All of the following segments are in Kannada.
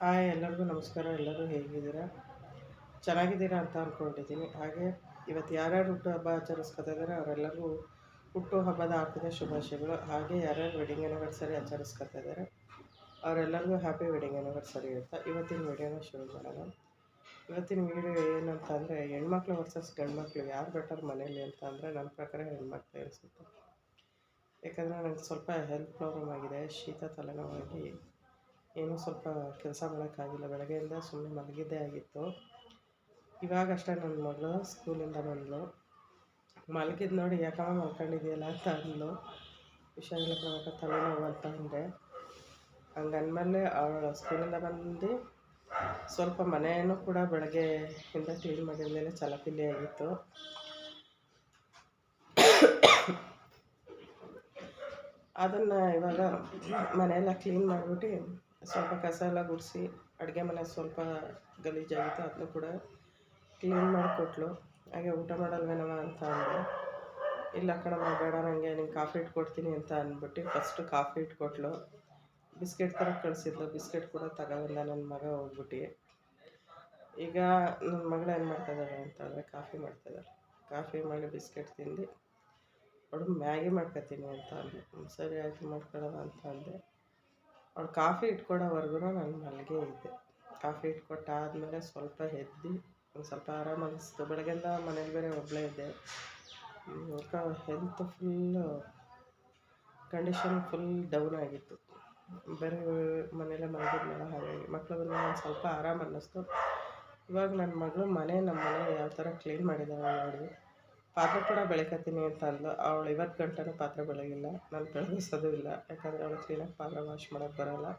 ಹಾಯ್, ಎಲ್ಲರಿಗೂ ನಮಸ್ಕಾರ. ಎಲ್ಲರೂ ಹೇಗಿದ್ದೀರಾ? ಚೆನ್ನಾಗಿದ್ದೀರಾ ಅಂತ ಅಂದ್ಕೊಂಡಿದ್ದೀನಿ ಹಾಗೆ ಇವತ್ತು ಯಾರ್ಯಾರು ಹುಟ್ಟು ಹಬ್ಬ ಆಚರಿಸ್ಕೊತಾ ಇದ್ದಾರೆ ಅವರೆಲ್ಲರಿಗೂ ಹುಟ್ಟು ಹಬ್ಬದ ಆರ್ಥಿಕ ಶುಭಾಶಯಗಳು, ಹಾಗೆ ಯಾರ್ಯಾರು ವೆಡ್ಡಿಂಗ್ ಆ್ಯನಿವರ್ಸರಿ ಆಚರಿಸ್ಕೊತಾ ಇದ್ದಾರೆ ಅವರೆಲ್ಲರಿಗೂ ಹ್ಯಾಪಿ ವೆಡ್ಡಿಂಗ್ ಆ್ಯನಿವರ್ಸರಿ ಅಂತ ಇವತ್ತಿನ ವೀಡಿಯೋನ ಶುರು ಮಾಡೋಣ. ಇವತ್ತಿನ ವಿಡಿಯೋ ಏನಂತಂದರೆ, ಹೆಣ್ಮಕ್ಳು ವರ್ಸಸ್ ಗಂಡ್ಮಕ್ಳು, ಯಾರು ಬೆಟರ್ ಮನೇಲಿ ಅಂತ ಅಂದರೆ ನನ್ನ ಪ್ರಕಾರ ಹೆಣ್ಮಕ್ಳು ಅನಿಸುತ್ತೆ. ಯಾಕಂದರೆ ನನಗೆ ಸ್ವಲ್ಪ ಹೆಲ್ತ್ ಪ್ರಾಬ್ಲಮ್ ಆಗಿದೆ. ಶೀತ ತಲೆನೋವಾಗಿ ಏನೂ ಸ್ವಲ್ಪ ಕೆಲಸ ಮಾಡೋಕ್ಕಾಗಿಲ್ಲ, ಬೆಳಗ್ಗೆಯಿಂದ ಸುಮ್ಮನೆ ಮಲಗಿದ್ದೇ ಆಗಿತ್ತು. ಇವಾಗ ಅಷ್ಟೇ ನನ್ನ ಮಗಳು ಸ್ಕೂಲಿಂದ ಬಂದಳು ಮಲಗಿದ್ ನೋಡಿ, ಯಾಕಮ್ಮ ಮಲ್ಕೊಂಡಿದೆಯಲ್ಲ ಅಂತ ಅಂದಳು ವಿಷಯಗಳ ಪ್ರಮುಖ ತಲೆನೋವು ಅಂತ ಅಂದೆ. ಹಂಗಂದ್ಮೇಲೆ ಅವಳು ಸ್ಕೂಲಿಂದ ಬಂದು ಸ್ವಲ್ಪ ಮನೆಯನ್ನು ಕೂಡ ಬೆಳಗ್ಗೆಯಿಂದ ಕ್ಲೀನ್ ಮಾಡಿದ್ಮೇಲೆ ಚಲಪಿಲ್ಲಿ ಆಗಿತ್ತು. ಅದನ್ನು ಇವಾಗ ಮನೆಯೆಲ್ಲ ಕ್ಲೀನ್ ಮಾಡಿಬಿಟ್ಟು ಸ್ವಲ್ಪ ಕಸ ಎಲ್ಲ ಗುಡಿಸಿ ಅಡುಗೆ ಮನೆ ಸ್ವಲ್ಪ ಗಲೀಜಾಗಿತ್ತು ಅದನ್ನು ಕೂಡ ಕ್ಲೀನ್ ಮಾಡಿಕೊಟ್ಲು. ಹಾಗೆ ಊಟ ಮಾಡಲ್ವೇನವ ಅಂತ ಅಂದೆ. ಇಲ್ಲ ಕಣಮ್ಮ, ಬೇಡ ನನಗೆ ನಿಂಗೆ ಕಾಫಿ ಇಟ್ಕೊಡ್ತೀನಿ ಅಂತ ಅಂದ್ಬಿಟ್ಟು ಫಸ್ಟು ಕಾಫಿ ಇಟ್ಕೊಟ್ಲು. ಬಿಸ್ಕೆಟ್ ಥರ ಕಳಿಸಿದ್ಲು, ಬಿಸ್ಕೆಟ್ ಕೂಡ ತಗೊಬಂದ ನನ್ನ ಮಗ ಹೋಗ್ಬಿಟ್ಟು. ಈಗ ನನ್ನ ಮಗಳು ಏನು ಮಾಡ್ತಾಯಿದ್ದಾಳೆ ಅಂತಂದರೆ ಕಾಫಿ ಮಾಡ್ತಾಯಿದ್ದಾರೆ ಕಾಫಿ ಮಾಡಿ ಬಿಸ್ಕೆಟ್ ತಿಂದು ಅವಳು ಮ್ಯಾಗಿ ಮಾಡ್ಕೊತೀನಿ ಅಂತ ಅಂದೆ. ಸರಿ, ಆಯಿತು ಮಾಡ್ಕೊಳ್ಳೋಣ ಅಂತ ಅಂದೆ. ಅವಳು ಕಾಫಿ ಇಟ್ಕೊಡೋವರೆಗೂ ನಾನು ಮಲಗೇ ಇದ್ದೆ ಕಾಫಿ ಇಟ್ಕೊಟ್ಟಾದ್ಮೇಲೆ ಸ್ವಲ್ಪ ಎದ್ದು ಒಂದು ಸ್ವಲ್ಪ ಆರಾಮ ಅನ್ನಿಸ್ತು ಬೆಳಗ್ಗೆಲ್ಲ ಮನೇಲಿ ಬೇರೆ ಒಬ್ಬಳೇ ಇದ್ದೆ. Health full condition full down ಆಗಿತ್ತು. ಬೇರೆ ಮನೆಯಲ್ಲೇ ಮಲಗಿದ್ನಲ್ಲ ಹಾಗಾಗಿ ಮಕ್ಕಳು ಬಂದ ಒಂದು ಸ್ವಲ್ಪ ಆರಾಮ ಅನ್ನಿಸ್ತು. ಇವಾಗ ನನ್ನ ಮಗಳು ಮನೆ ನಮ್ಮ ಮನೆ ಯಾವ ಥರ ಕ್ಲೀನ್ ಮಾಡಿದ್ದಾಳೆ ನೋಡಿ ಪಾತ್ರೆ ಕೂಡ ಬೆಳಕತ್ತೀನಿ ಅಂತ ಅಂದ್ಲು. ಅವಳು ಇವತ್ತು ಗಂಟೆನೂ ಪಾತ್ರೆ ಬೆಳಗಿಲ್ಲ. ನಾನು ಬೆಳಗಿಸೋದು ಇಲ್ಲ. ಯಾಕಂದರೆ ಅವಳು ಕ್ಲೀನಾಗಿ ಪಾತ್ರೆ ವಾಶ್ ಮಾಡೋಕ್ಕೆ ಬರೋಲ್ಲ.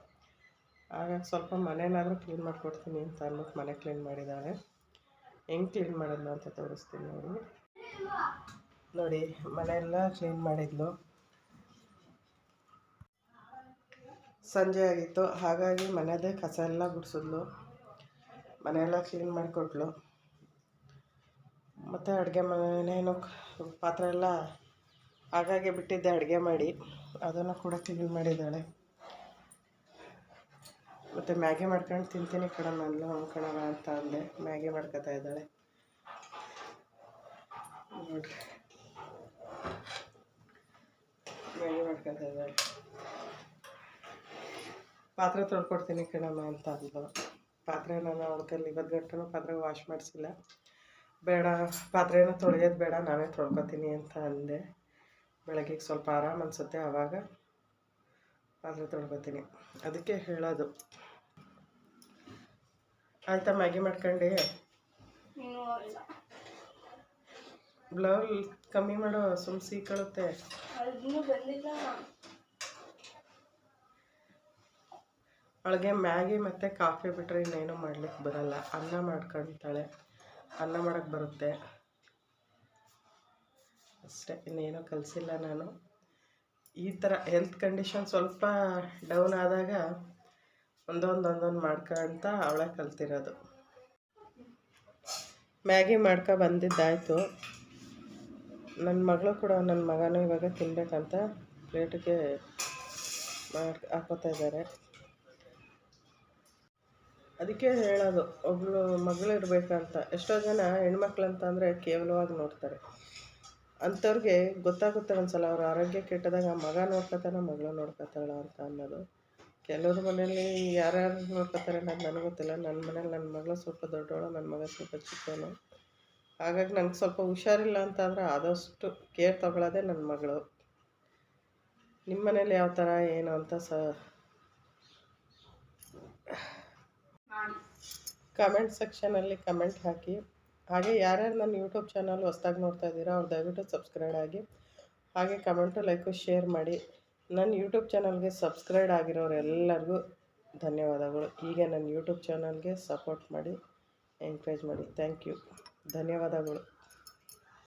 ಹಾಗಾಗಿ ಸ್ವಲ್ಪ ಮನೇನಾದರೂ ಕ್ಲೀನ್ ಮಾಡಿಕೊಡ್ತೀನಿ ಅಂತ ಅಂದ್ಬಿಟ್ಟು ಮನೆ ಕ್ಲೀನ್ ಮಾಡಿದ್ದಾಳೆ. ಹೆಂಗೆ ಕ್ಲೀನ್ ಮಾಡಿದ್ಲು ಅಂತ ತೋರಿಸ್ತೀನಿ ನೋಡಿ. ನೋಡಿ, ಮನೆಯೆಲ್ಲ ಕ್ಲೀನ್ ಮಾಡಿದ್ಲು. ಸಂಜೆ ಆಗಿತ್ತು. ಹಾಗಾಗಿ ಮನೆಯದೇ ಕಸ ಎಲ್ಲ ಗುಡಿಸಿದ್ಲು. ಮನೆಯೆಲ್ಲ ಕ್ಲೀನ್ ಮಾಡಿಕೊಟ್ಲು. ಮತ್ತು ಅಡುಗೆ ಮನೇನು ಪಾತ್ರೆ ಎಲ್ಲ ಹಾಗಾಗಿ ಬಿಟ್ಟಿದ್ದೆ ಅಡುಗೆ ಮಾಡಿ. ಅದನ್ನು ಕೂಡ ಕ್ಲೀನ್ ಮಾಡಿದ್ದಾಳೆ. ಮತ್ತು ಮ್ಯಾಗಿ ಮಾಡ್ಕೊಂಡು ತಿಂತೀನಿ ಕಣಮ್ಮ ನಾನು ಕಣವ ಅಂತ ಅಂದೆ. ಮ್ಯಾಗಿ ಮಾಡ್ಕೊತಾ ಇದ್ದಾಳೆ. ನೋಡ್ರಿ. ಮ್ಯಾಗಿ ಮಾಡ್ಕೊತಾ ಇದ್ದಾಳೆ. ಪಾತ್ರೆ ತೊಳ್ಕೊಡ್ತೀನಿ ಕಣಮ್ಮ ಅಂತ ಅಂದ್ಲು. ಪಾತ್ರೆ ನಾನು ಅವ್ಳ ಕೈಲಿ ಇವತ್ತು ಗಂಟೆನೂ ಪಾತ್ರೆ ವಾಶ್ ಮಾಡಿಸಿಲ್ಲ. ಬೇಡ ಪಾತ್ರೆನ ತೊಳೆಯೋದು ಬೇಡ ನಾನೇ ತೊಳ್ಕೊತೀನಿ ಅಂತ ಅಂದೆ. ಬೆಳಗ್ಗೆ ಸ್ವಲ್ಪ ಆರಾಮ ಅನಿಸುತ್ತೆ ಆವಾಗ ಪಾತ್ರೆ ತೊಳ್ಕೊತೀನಿ. ಅದಕ್ಕೆ ಹೇಳೋದು. ಆಯ್ತಾ ಮ್ಯಾಗಿ ಮಾಡ್ಕೊಂಡು? ಬ್ಲೌಲ್ ಕಮ್ಮಿ ಮಾಡೋ ಸುಮ್ ಸೀಕಳುತ್ತೆ ಅದು ಇನ್ನೂ ಅವಳಿಗೆ ಮ್ಯಾಗಿ ಮತ್ತು ಕಾಫಿ ಬಿಟ್ಟರೆ ಇನ್ನೇನು ಮಾಡ್ಲಿಕ್ಕೆ ಬರಲ್ಲ. ಅನ್ನ ಮಾಡ್ಕೊಳ್ತಾಳೆ ಅನ್ನ ಮಾಡೋಕ್ಕೆ ಬರುತ್ತೆ. ಅಷ್ಟೇ, ಇನ್ನೇನೋ ಕಲಿಸಿಲ್ಲ ನಾನು. ಈ ಥರ ಹೆಲ್ತ್ ಕಂಡೀಷನ್ ಸ್ವಲ್ಪ ಡೌನ್ ಆದಾಗ ಒಂದೊಂದು ಒಂದೊಂದು ಮಾಡ್ಕೊಂತ ಅವಳೇ ಕಲ್ತಿರೋದು. ಮ್ಯಾಗಿ ಮಾಡ್ಕೊ ಬಂದಿದ್ದಾಯಿತು. ನನ್ನ ಮಗಳು ಕೂಡ ನನ್ನ ಮಗನೂ ಇವಾಗ ತಿನ್ನಬೇಕಂತ ಪ್ಲೇಟಿಗೆ ಮಾಡಿ ಹಾಕೋತಾ ಇದ್ದಾರೆ. ಅದಕ್ಕೆ ಹೇಳೋದು ಒಬ್ಬಳು ಮಗಳು ಇರಬೇಕಂತ. ಎಷ್ಟೋ ಜನ ಹೆಣ್ಮಕ್ಳು ಅಂತ ಅಂದರೆ ಕೇವಲವಾಗಿ ನೋಡ್ತಾರೆ. ಅಂಥವ್ರಿಗೆ ಗೊತ್ತಾಗುತ್ತೆ ಒಂದ್ಸಲ, ಅವ್ರ ಆರೋಗ್ಯ ಕೆಟ್ಟದಾಗ ಮಗ ನೋಡ್ಕೊತಾನ, ಮಗಳು ನೋಡ್ಕೊತಾಳ ಅಂತ ಅನ್ನೋದು. ಕೆಲವ್ರ ಮನೇಲಿ ಯಾರ್ಯಾರು ನೋಡ್ಕೊತಾರೆ ಅನ್ನೋದು ನನಗೆ ಗೊತ್ತಿಲ್ಲ. ನನ್ನ ಮನೇಲಿ ನನ್ನ ಮಗಳು ಸ್ವಲ್ಪ ದೊಡ್ಡವಳು ನನ್ನ ಮಗ ಸ್ವಲ್ಪ ಚಿಕ್ಕವನು. ಹಾಗಾಗಿ ನಂಗೆ ಸ್ವಲ್ಪ ಹುಷಾರಿಲ್ಲ ಅಂತ ಆದಷ್ಟು ಕೇರ್ ತಗೊಳ್ಳೋದೇ ನನ್ನ ಮಗಳು. ನಿಮ್ಮ ಮನೇಲಿ ಯಾವ ಥರ ಏನು ಅಂತ ಸ ಕಮೆಂಟ್ ಸೆಕ್ಷನಲ್ಲಿ ಕಮೆಂಟ್ ಹಾಕಿ. ಹಾಗೆ ಯಾರ್ಯಾರು ನನ್ನ ಯೂಟ್ಯೂಬ್ ಚಾನಲ್ ಹೊಸ್ದಾಗಿ ನೋಡ್ತಾ ಇದ್ದೀರಾ ಅವ್ರು ದಯವಿಟ್ಟು ಸಬ್ಸ್ಕ್ರೈಬ್ ಆಗಿ. ಹಾಗೆ ಕಮೆಂಟು ಲೈಕು ಶೇರ್ ಮಾಡಿ. ನನ್ನ ಯೂಟ್ಯೂಬ್ ಚಾನಲ್ಗೆ ಸಬ್ಸ್ಕ್ರೈಬ್ ಆಗಿರೋರೆಲ್ಲರಿಗೂ ಧನ್ಯವಾದಗಳು. ಹೀಗೆ ನನ್ನ ಯೂಟ್ಯೂಬ್ ಚಾನಲ್ಗೆ ಸಪೋರ್ಟ್ ಮಾಡಿ ಎನ್ಕರೇಜ್ ಮಾಡಿ. ಥ್ಯಾಂಕ್ ಯು ಧನ್ಯವಾದಗಳು.